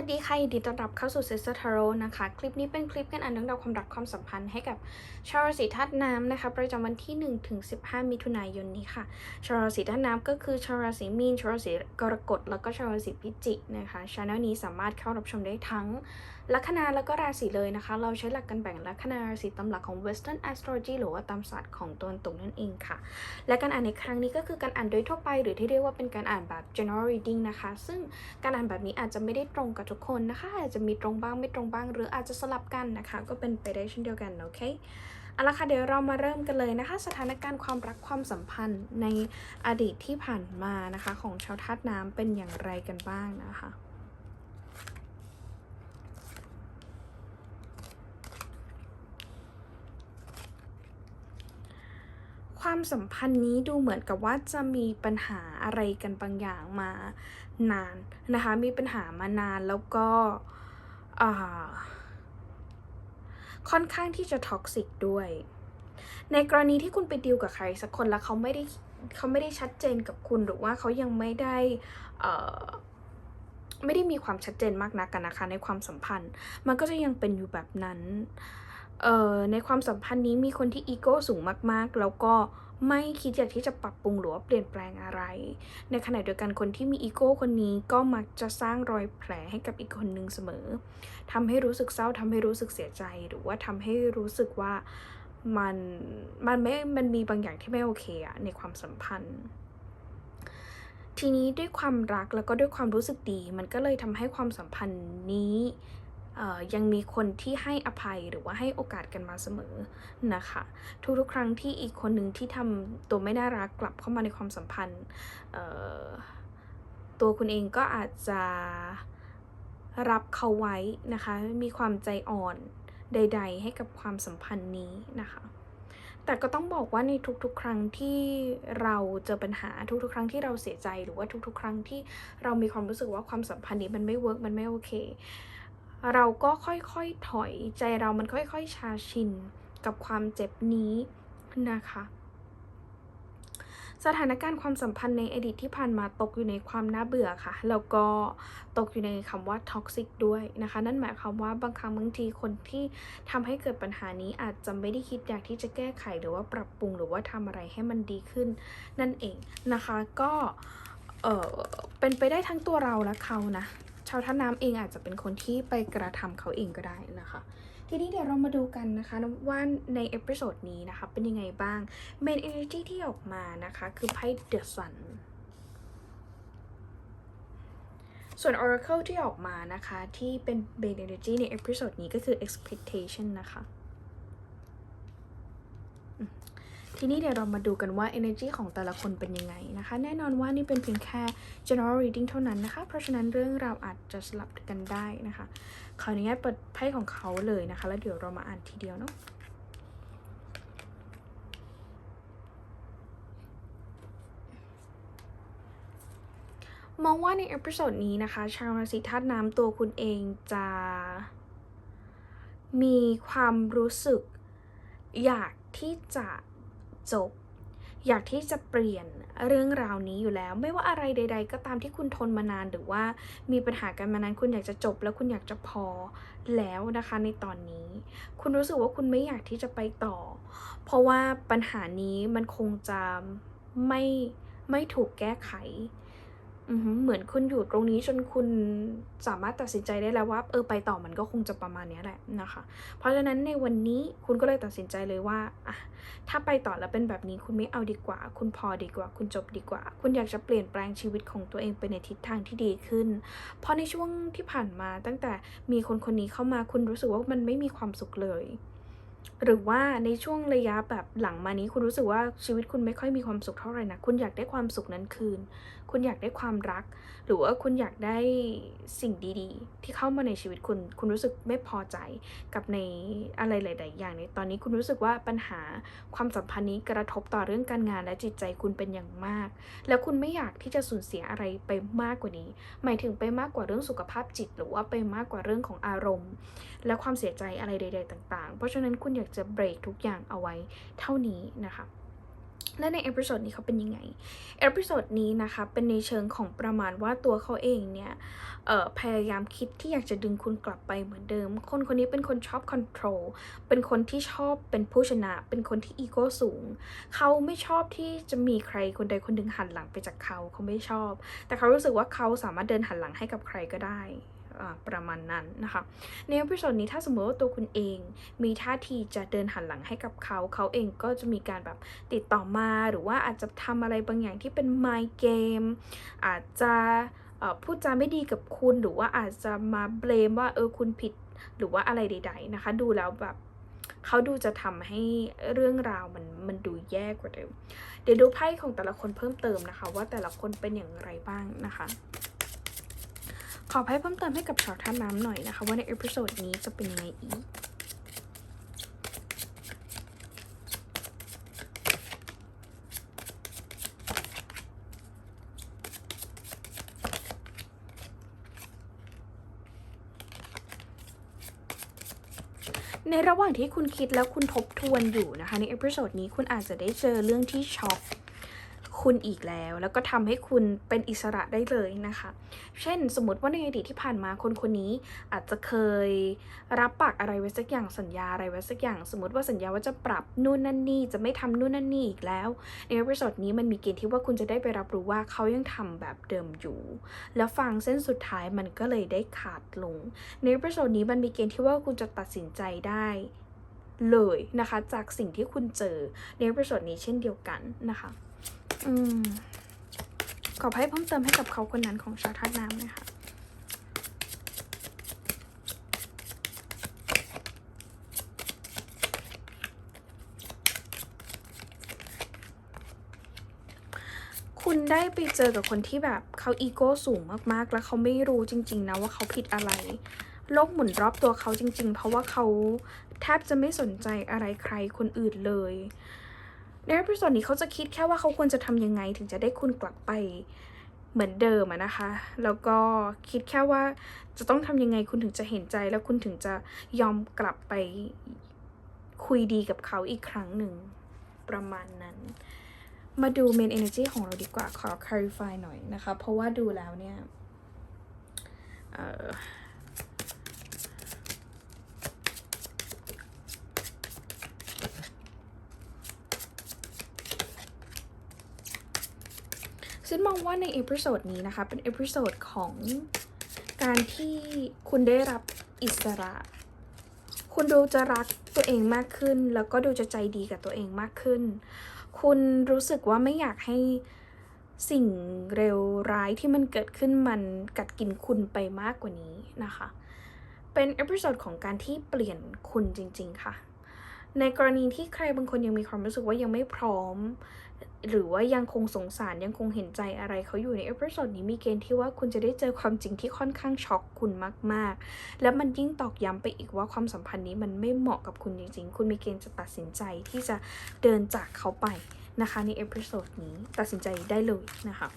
วัสดีค่ะยินดีต้อนรับเข้าสู่เซสเทโรนะคะ คลิปนี้เป็นคลิปกันอ่านเรื่องราวความรักความสัมพันธ์ให้กับชาวราศีธาตุน้ำนะคะ ประจำวันที่ 1 ถึง 15 มิถุนายนนี้ค่ะ ชาวราศีธาตุน้ำก็คือชาวราศีมีน ชาวราศีกรกฎ แล้วก็ชาวราศีพิจิกนะคะชาแนลนี้สามารถเข้ารับชมได้ทั้ง ลัคนาแล้วก็ราศีเลยนะคะ เราใช้หลักการแบ่งลัคนาราศีตามหลักของ Western Astrology หรือว่าตามศาสตร์ของตะวันตกนั่นเองค่ะ และการอ่านในครั้งนี้ก็คือการอ่านโดยทั่วไป หรือที่เรียกว่าเป็นการอ่านแบบ general reading นะคะ ซึ่งการอ่านแบบนี้อาจจะไม่ได้ตรงกับทุกคนนะคะ อาจจะมีตรงบ้างไม่ตรงบ้าง หรืออาจจะสลับกันนะคะ ก็เป็นไปได้เช่นเดียวกันโอเคเอาละค่ะเดี๋ยวเรามาเริ่มกันเลยนะคะ สถานการณ์ความรักความสัมพันธ์ในอดีตที่ผ่านมานะคะ ของชาวธาตุน้ำเป็นอย่างไรกันบ้างนะคะ ความสัมพันธ์นี้ดูเหมือนกับว่าจะมีปัญหาอะไรกันบางอย่างมานานนะคะ มีปัญหามานานแล้วก็ค่อนข้างที่จะท็อกซิกด้วย ในกรณีที่คุณไปดีลกับใครสักคนแล้วเขาไม่ได้เขาไม่ได้ชัดเจนกับคุณหรือว่าเขายังไม่ได้ไม่ได้มีความชัดเจนมากนักกันนะคะในความสัมพันธ์ มันก็จะยังเป็นอยู่แบบนั้น เอ่อในความสัมพันธ์นี้มีคนที่อีโก้สูงมากๆ แล้วก็ไม่คิดอยากที่จะปรับปรุงหรือว่าเปลี่ยนแปลงอะไร ในขณะเดียวกันคนที่มีอีโก้คนนี้ก็มักจะสร้างรอยแผลให้กับอีกคนหนึ่งเสมอทำให้รู้สึกเศร้าทำให้รู้สึกเสียใจ หรือว่าทำให้รู้สึกว่ามันมันไม่ มันมีบางอย่างที่ไม่โอเคอะในความสัมพันธ์ ทีนี้ด้วยความรักแล้วก็ด้วยความรู้สึกดี มันก็เลยทำให้ความสัมพันธ์นี้ ยังมีคนที่ให้อภัยหรือว่าให้โอกาสกันมาเสมอนะคะ ทุกๆ ครั้งที่อีกคนหนึ่งที่ทำตัวไม่น่ารักกลับเข้ามาในความสัมพันธ์ตัวคุณเองก็อาจจะรับเขาไว้นะคะ มีความใจอ่อนใด ๆ ให้กับความสัมพันธ์นี้นะคะ แต่ก็ต้องบอกว่าในทุกๆ ครั้งที่เราเจอปัญหาทุกๆ ครั้งที่เราเสียใจหรือว่าทุกๆ ครั้งที่เรามีความรู้สึกว่าความสัมพันธ์นี้มันไม่เวิร์กมันไม่โอเค เราก็ค่อยๆถอยใจเรามันค่อยๆชาชินกับความเจ็บนี้นะคะ สถานการณ์ความสัมพันธ์ในอดีตที่ผ่านมาตกอยู่ในความน่าเบื่อค่ะ แล้วก็ตกอยู่ในคำว่าท็อกซิกด้วยนะคะ นั่นหมายความว่าบางครั้งบางทีคนที่ทำให้เกิดปัญหานี้อาจจะไม่ได้คิดอยากที่จะแก้ไขหรือว่าปรับปรุงหรือว่าทำอะไรให้มันดีขึ้น นั่นเองนะคะ ก็เออเป็นไปได้ทั้งตัวเราและเขานะ ชาวท่าน้ำเองอาจจะเป็นคนที่ไปกระทำเขาเองก็ได้นะคะ ทีนี้เดี๋ยวเรามาดูกันนะคะว่าในเอพิโซดนี้นะคะเป็นยังไงบ้าง Main Energy ที่ออกมานะคะ คือไพ่ The Sun ส่วน Oracle ที่ออกมานะคะ ที่เป็น Main Energy ในเอพิโซดนี้ก็คือ Expectation นะคะ ทีนี้เดี๋ยวเรามาดูกันว่า energy ของแต่ละคนเป็นยังไงนะคะ แน่นอนว่านี่เป็นเพียงแค่ general reading เท่านั้นนะคะ เพราะฉะนั้นเรื่องราวอาจจะสลับกันได้นะคะ ขออนุญาตเปิดไพ่ของเขาเลยนะคะ แล้วเดี๋ยวเรามาอ่านทีเดียวเนาะมองว่าในเอพิโซดนี้นะคะ ชาวราศีธาตุน้ำตัวคุณเองจะมีความรู้สึกอยากที่จะ จบ อยากที่จะเปลี่ยนเรื่องราวนี้อยู่แล้ว ไม่ว่าอะไรใด ๆ ก็ตามที่คุณทนมานานหรือว่ามีปัญหากันมานานคุณอยากจะจบ แล้วคุณอยากจะพอแล้วนะคะในตอนนี้ คุณรู้สึกว่าคุณไม่อยากที่จะไปต่อ เพราะว่าปัญหานี้มันคงจะไม่ไม่ถูกแก้ไข เหมือนคุณอยู่ตรงนี้จนคุณสามารถตัดสินใจได้แล้วว่าเออไปต่อมันก็คงจะประมาณเนี้ยแหละนะคะ เพราะฉะนั้นในวันนี้คุณก็เลยตัดสินใจเลยว่าอะถ้าไปต่อแล้วเป็นแบบนี้คุณไม่เอาดีกว่า คุณพอดีกว่า คุณจบดีกว่า คุณอยากจะเปลี่ยนแปลงชีวิตของตัวเองไปในทิศทางที่ดีขึ้น เพราะในช่วงที่ผ่านมาตั้งแต่มีคนคนนี้เข้ามาคุณรู้สึกว่ามันไม่มีความสุขเลยหรือว่าในช่วงระยะแบบหลังมานี้คุณรู้สึกว่าชีวิตคุณไม่ค่อยมีความสุขเท่าไหร่นะคุณอยากได้ความสุขนั้นคืน คุณอยากได้ความรัก หรือว่าคุณอยากได้สิ่งดีๆ ที่เข้ามาในชีวิตคุณ คุณรู้สึกไม่พอใจกับในอะไรหลาย ๆ อย่างในตอนนี้คุณรู้สึกว่าปัญหาความสัมพันธ์นี้กระทบต่อเรื่องการงานและจิตใจคุณเป็นอย่างมาก แล้วคุณไม่อยากที่จะสูญเสียอะไรไปมากกว่านี้ หมายถึงไปมากกว่าเรื่องสุขภาพจิต หรือว่าไปมากกว่าเรื่องของอารมณ์ และความเสียใจอะไรใด ๆ ต่าง ๆ เพราะฉะนั้นคุณอยากจะเบรกทุกอย่างเอาไว้เท่านี้นะคะ และในเอพิโซดนี้เขาเป็นยังไง เอพิโซดนี้นะคะเป็นในเชิงของประมาณว่าตัวเขาเองเนี่ยพยายามคิดที่อยากจะดึงคุณกลับไปเหมือนเดิม คนคนนี้เป็นคนชอบคอนโทรล เป็นคนที่ชอบเป็นผู้ชนะ เป็นคนที่อีโก้สูง เขาไม่ชอบที่จะมีใครคนใดคนหนึ่งหันหลังไปจากเขา เขาไม่ชอบ แต่เขารู้สึกว่าเขาสามารถเดินหันหลังให้กับใครก็ได้ ประมาณนั้นนะคะ ในเอพิโซดนี้ถ้าสมมติว่าตัวคุณเองมีท่าทีจะเดินหันหลังให้กับเขา เขาเองก็จะมีการแบบติดต่อมาหรือว่าอาจจะทำอะไรบางอย่างที่เป็น my game อาจจะพูดจาไม่ดีกับคุณหรือว่าอาจจะมาเบลมว่าเออคุณผิดหรือว่าอะไรใด ๆนะคะ ดูแล้วแบบเขาดูจะทำให้เรื่องราวมันมันดูแย่กว่าเดิม เดี๋ยวดูไพ่ของแต่ละคนเพิ่มเติมนะคะ ว่าแต่ละคนเป็นอย่างไรบ้างนะคะ ขอไพ่เพิ่มเติมให้กับชาวท่าน้ำหน่อยนะคะ ว่าในเอพิโซดนี้จะเป็นยังไงอีกในระหว่างที่คุณคิดแล้วคุณทบทวนอยู่นะคะ ในเอพิโซดนี้คุณอาจจะได้เจอเรื่องที่ช็อกคุณอีกแล้ว แล้วก็ทำให้คุณเป็นอิสระได้เลยนะคะ เช่น สมมติว่าในอดีตที่ผ่านมาคนคนนี้อาจจะเคยรับปากอะไรไว้สักอย่างสัญญาอะไรไว้สักอย่าง สมมติว่าสัญญาว่าจะปรับนู่นนั่นนี่จะไม่ทำนู่นนั่นนี่อีกแล้ว ในเอพิโซดนี้มันมีเกณฑ์ที่ว่าคุณจะได้ไปรับรู้ว่าเขายังทำแบบเดิมอยู่ แล้วฟังเส้นสุดท้ายมันก็เลยได้ขาดลง ในเอพิโซดนี้มันมีเกณฑ์ที่ว่าคุณจะตัดสินใจได้เลยนะคะ จากสิ่งที่คุณเจอในเอพิโซดนี้เช่นเดียวกันนะคะ อืม ขอให้เพิ่มเติมให้กับเขาคนนั้นของชาวธาตุน้ำนะคะคุณได้ไปเจอกับคนที่แบบเขาอีโก้สูงมากๆ แล้วเขาไม่รู้จริง ๆ นะว่าเขาผิดอะไร โลกหมุนรอบตัวเขาจริง ๆ เพราะว่าเขาแทบจะไม่สนใจอะไรใครคนอื่นเลย ในเอพิโซดนี้เขาจะคิดแค่ว่าเขาควรจะทำยังไง ถึงจะได้คุณกลับไปเหมือนเดิมอะนะคะ แล้วก็คิดแค่ว่าจะต้องทำยังไงคุณถึงจะเห็นใจ แล้วคุณถึงจะยอมกลับไปคุยดีกับเขาอีกครั้งหนึ่งประมาณนั้น มาดู main energy ของเราดีกว่าขอ clarify หน่อยนะคะ เพราะว่าดูแล้วเนี่ย เอ่อ ฉันมองว่าในเอพิโซดนี้นะคะ เป็นเอพิโซดของการที่คุณได้รับอิสระ คุณดูจะรักตัวเองมากขึ้น แล้วก็ดูจะใจดีกับตัวเองมากขึ้น คุณรู้สึกว่าไม่อยากให้สิ่งเร็วร้ายที่มันเกิดขึ้นมันกัดกินคุณไปมากกว่านี้นะคะ เป็นเอพิโซดของการที่เปลี่ยนคุณจริง ๆ ค่ะ ในกรณีที่ใครบางคนยังมีความรู้สึกว่ายังไม่พร้อม หรือว่ายังคงสงสารยังคงเห็นใจอะไรเขาอยู่ในเอพิโซดนี้มีเกณฑ์ที่ว่าคุณจะได้เจอความจริงที่ค่อนข้างช็อกคุณมาก ๆ และมันยิ่งตอกย้ำไปอีกว่าความสัมพันธ์นี้มันไม่เหมาะกับคุณจริง ๆ คุณมีเกณฑ์จะตัดสินใจที่จะเดินจากเขาไปนะคะในเอพิโซดนี้ตัดสินใจได้เลยนะคะ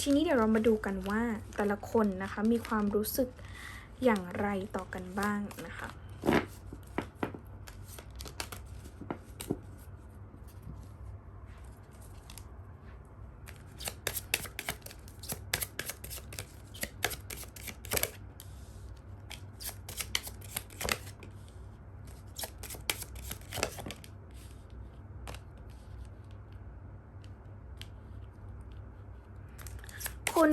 ทีนี้เดี๋ยวเรามาดูกันว่าแต่ละคนนะคะมีความรู้สึกอย่างไรต่อกันบ้างนะคะ คุณ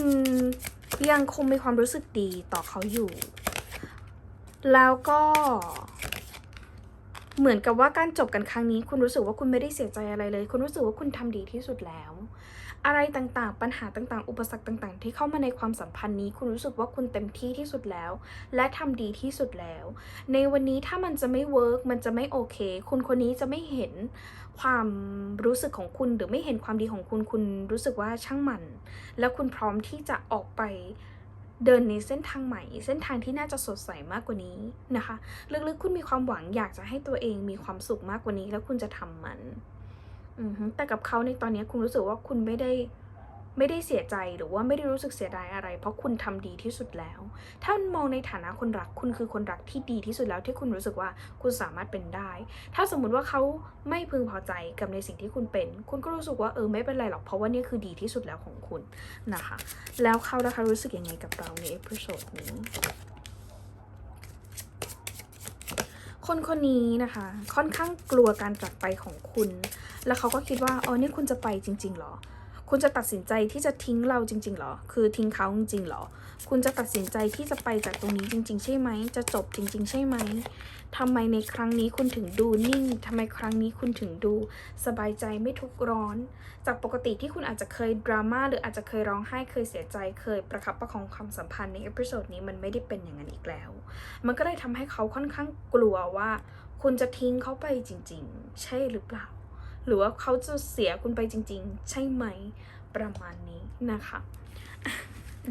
ยังคงมีความรู้สึกดีต่อเขาอยู่ แล้วก็เหมือนกับว่าการจบกันครั้งนี้ คุณรู้สึกว่าคุณไม่ได้เสียใจอะไรเลย คุณรู้สึกว่าคุณทำดีที่สุดแล้ว อะไรต่างๆ ปัญหาต่างๆ อุปสรรคต่าง ๆ ที่เข้ามาในความสัมพันธ์นี้ คุณรู้สึกว่าคุณเต็มที่ที่สุดแล้ว และทำดีที่สุดแล้ว ในวันนี้ถ้ามันจะไม่เวิร์กมันจะไม่โอเค คุณคนนี้จะไม่เห็นความรู้สึกของคุณหรือไม่เห็นความดีของคุณ คุณรู้สึกว่าช่างมัน แล้วคุณพร้อมที่จะออกไปเดินในเส้นทางใหม่ เส้นทางที่น่าจะสดใสมากกว่านี้นะคะ ลึกๆ คุณมีความหวังอยากจะให้ตัวเองมีความสุขมากกว่านี้ แล้วคุณจะทำมัน อือแต่กับเขาในตอนนี้คุณรู้สึกว่าคุณไม่ได้ไม่ได้เสียใจหรือว่าไม่ได้รู้สึกเสียดายอะไร เพราะคุณทำดีที่สุดแล้ว ถ้ามองในฐานะคนรักคุณคือคนรักที่ดีที่สุดแล้วที่คุณรู้สึกว่าคุณสามารถเป็นได้ ถ้าสมมุติว่าเขาไม่พึงพอใจกับในสิ่งที่คุณเป็น คุณก็รู้สึกว่าเออไม่เป็นไรหรอกเพราะว่านี่คือดีที่สุดแล้วของคุณนะคะ แล้วเขานะคะรู้สึกยังไงกับเราในเอพิโซดนี้ คนคนนี้นะคะ ค่อนข้างกลัวการจากไปของคุณ แล้วเขาก็คิดว่าอ๋อนี่คุณจะไปจริง ๆ หรอ คุณจะตัดสินใจที่จะทิ้งเราจริงๆหรอ คือทิ้งเขาจริงๆหรอ คุณจะตัดสินใจที่จะไปจากตรงนี้จริง ๆ ใช่ไหม จะจบจริง ๆ ใช่ไหมทำไมในครั้งนี้คุณถึงดูนิ่งทำไมครั้งนี้คุณถึงดู สบายใจไม่ทุกร้อน จากปกติที่คุณอาจจะเคยดราม่าหรืออาจจะเคยร้องไห้เคยเสียใจเคยประคับประคองความสัมพันธ์ในเอพิโซดนี้มันไม่ได้เป็นอย่างนั้นอีกแล้ว มันก็เลยทำให้เขาค่อนข้างกลัวว่า คุณจะทิ้งเขาไปจริง ๆ ใช่หรือเปล่า หรือว่าเขาจะเสียคุณไปจริง ๆ ใช่ไหมประมาณนี้นะคะ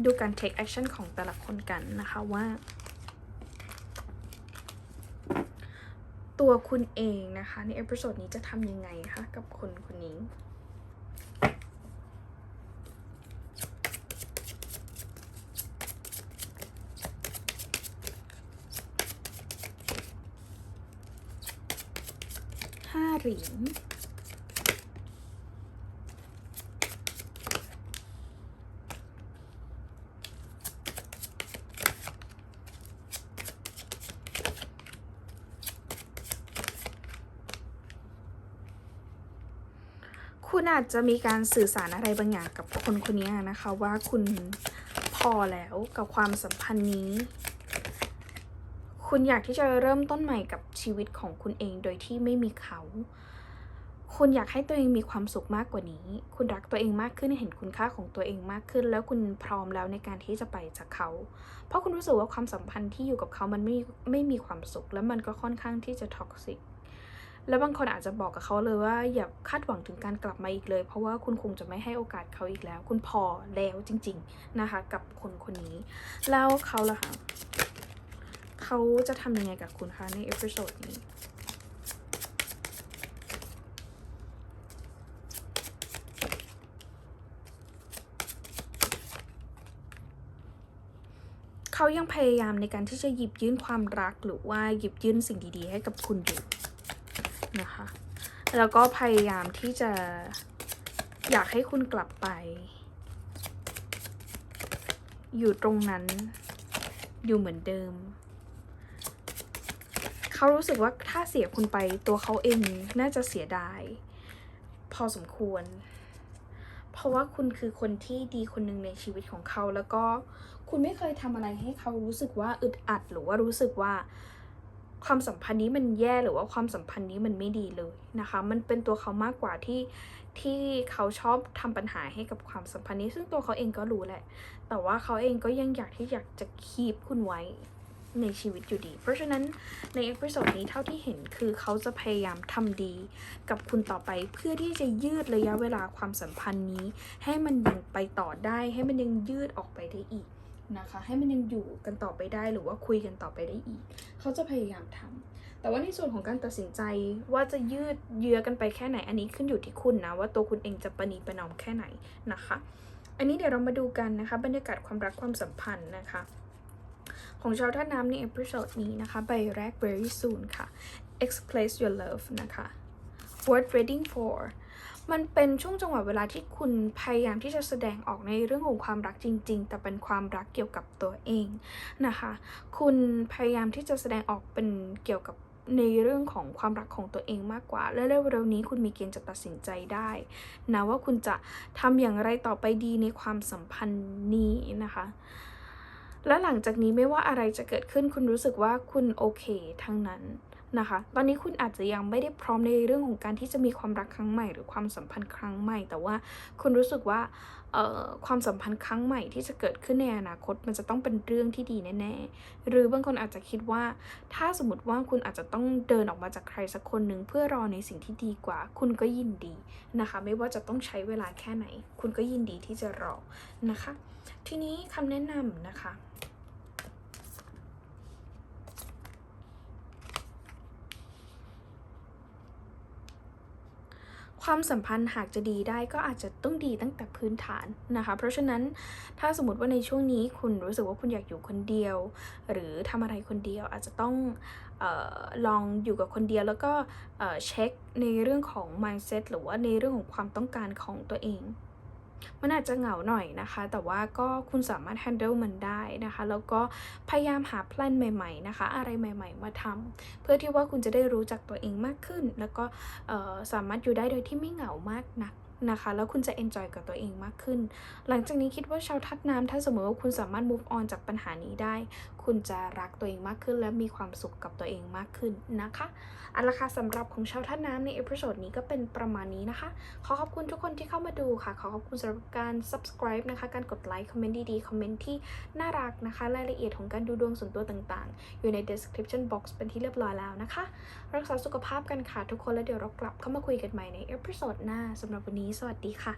ดูการ take action ของแต่ละคนกันนะคะว่า ตัวคุณเองนะคะ ในเอพิโซดนี้จะทำยังไงคะกับคนคนนี้ห้าเหรียญ คุณอาจจะมีการสื่อสารอะไรบางอย่างกับคนคนนี้นะคะ ว่าคุณพอแล้วกับความสัมพันธ์นี้ คุณอยากที่จะเริ่มต้นใหม่กับชีวิตของคุณเองโดยที่ไม่มีเขา คุณอยากให้ตัวเองมีความสุขมากกว่านี้ คุณรักตัวเองมากขึ้นเห็นคุณค่าของตัวเองมากขึ้น แล้วคุณพร้อมแล้วในการที่จะไปจากเขา เพราะคุณรู้สึกว่าความสัมพันธ์ที่อยู่กับเขามันไม่ไม่มีความสุข แล้วมันก็ค่อนข้างที่จะท็อกซิก แล้วบางคนอาจจะบอกกับเขาเลยว่าอย่าคาดหวังถึงการกลับมาอีกเลย เพราะว่าคุณคงจะไม่ให้โอกาสเขาอีกแล้ว คุณพอแล้วจริง ๆนะคะ กับคนคนนี้ แล้วเขาล่ะคะเขาจะทำยังไงกับคุณคะในเอพิโซดนี้เขายังพยายามในการที่จะหยิบยื่นความรักหรือว่าหยิบยื่นสิ่งดีๆ ให้กับคุณอยู่ นะคะ แล้วก็พยายามที่จะอยากให้คุณกลับไป อยู่ตรงนั้นอยู่เหมือนเดิม เขารู้สึกว่าถ้าเสียคุณไปตัวเขาเองน่าจะเสียดาย พอสมควร เพราะว่าคุณคือคนที่ดีคนหนึ่งในชีวิตของเขา แล้วก็คุณไม่เคยทำอะไรให้เขารู้สึกว่าอึดอัดหรือว่ารู้สึกว่า ความสัมพันธ์นี้มันแย่หรือว่าความสัมพันธ์นี้มันไม่ดีเลยนะคะ มันเป็นตัวเขามากกว่าที่ที่เขาชอบทำปัญหาให้กับความสัมพันธ์นี้ ซึ่งตัวเขาเองก็รู้แหละ แต่ว่าเขาเองก็ยังอยากที่อยากจะคีบคุณไว้ในชีวิตอยู่ดี เพราะฉะนั้นในเอพิโซดนี้เท่าที่เห็นคือเขาจะพยายามทำดี กับคุณต่อไปเพื่อที่จะยืดระยะเวลาความสัมพันธ์นี้ ให้มันยังไปต่อได้ให้มันยังยืดออกไปได้อีก นะคะ ให้มันยังอยู่กันต่อไปได้หรือว่าคุยกันต่อไปได้อีก เขาจะพยายามทำแต่ว่าในส่วนของการตัดสินใจว่าจะยืดเยื้อกันไปแค่ไหนอันนี้ขึ้นอยู่ที่คุณนะ ว่าตัวคุณเองจะประนีประนอมแค่ไหนนะคะ อันนี้เดี๋ยวเรามาดูกันนะคะ บรรยากาศความรักความสัมพันธ์นะคะ ของชาวท่าน้ำในเอพิโซดนี้นะคะใบแรก very soon ค่ะ express your love นะคะ worth waiting for มันเป็นช่วงจังหวะเวลาที่คุณพยายามที่จะแสดงออกในเรื่องของความรักจริง ๆ แต่เป็นความรักเกี่ยวกับตัวเองนะคะ คุณพยายามที่จะแสดงออกเป็นเกี่ยวกับในเรื่องของความรักของตัวเองมากกว่าและเร็วๆนี้คุณมีเกณฑ์จะตัดสินใจได้นะว่าคุณจะทำอย่างไรต่อไปดีในความสัมพันธ์นี้นะคะ และหลังจากนี้ไม่ว่าอะไรจะเกิดขึ้นคุณรู้สึกว่าคุณโอเคทั้งนั้น นะคะ ตอนนี้คุณอาจจะยังไม่ได้พร้อมในเรื่องของการที่จะมีความรักครั้งใหม่ หรือความสัมพันธ์ครั้งใหม่ แต่ว่าคุณรู้สึกว่าความสัมพันธ์ครั้งใหม่ที่จะเกิดขึ้นในอนาคต มันจะต้องเป็นเรื่องที่ดีแน่ๆ หรือบางคนอาจจะคิดว่า ถ้าสมมติว่าคุณอาจจะต้องเดินออกมาจากใครสักคนหนึ่งเพื่อรอในสิ่งที่ดีกว่า คุณก็ยินดีนะคะ ไม่ว่าจะต้องใช้เวลาแค่ไหน คุณก็ยินดีที่จะรอนะคะ ทีนี้คำแนะนำนะคะ ความสัมพันธ์หากจะดีได้ก็อาจจะต้องดีตั้งแต่พื้นฐานนะคะ เพราะฉะนั้นถ้าสมมติว่าในช่วงนี้คุณรู้สึกว่าคุณอยากอยู่คนเดียว หรือทำอะไรคนเดียวอาจจะต้องออลองอยู่กับคนเดียวแล้วก็เอ่อเช็คในเรื่องของ mindset หรือว่าในเรื่องของความต้องการของตัวเอง มันอาจจะเหงาหน่อยนะคะ แต่ว่าก็คุณสามารถ handle มันได้นะคะ แล้วก็พยายามหาแพลนใหม่ๆนะคะ อะไรใหม่ ๆ มาทำเพื่อที่ว่าคุณจะได้รู้จักตัวเองมากขึ้น แล้วก็สามารถอยู่ได้โดยที่ไม่เหงามากนัก นะคะ แล้วคุณจะ enjoy กับตัวเองมากขึ้น หลังจากนี้คิดว่าชาวทัดน้ำถ้าสมมติว่าคุณสามารถ move on จากปัญหานี้ได้ คุณจะรักตัวเองมากขึ้น และมีความสุขกับตัวเองมากขึ้นนะคะเอาละค่ะสำหรับของชาวท่าน้ำในเอพิโซดนี้ก็เป็นประมาณนี้นะคะ ขอขอบคุณทุกคนที่เข้ามาดูค่ะ ขอขอบคุณสำหรับการ subscribe นะคะ การกดไลค์ คอมเมนต์ดีๆ คอมเมนต์ที่น่ารักนะคะ รายละเอียดของการดูดวงส่วนตัวต่างๆ อยู่ใน description box เป็นที่เรียบร้อยแล้วนะคะ รักษาสุขภาพกันค่ะทุกคน แล้วเดี๋ยวเรากลับเข้ามาคุยกันใหม่ในเอพิโซดหน้าสำหรับวันนี้สวัสดีค่ะ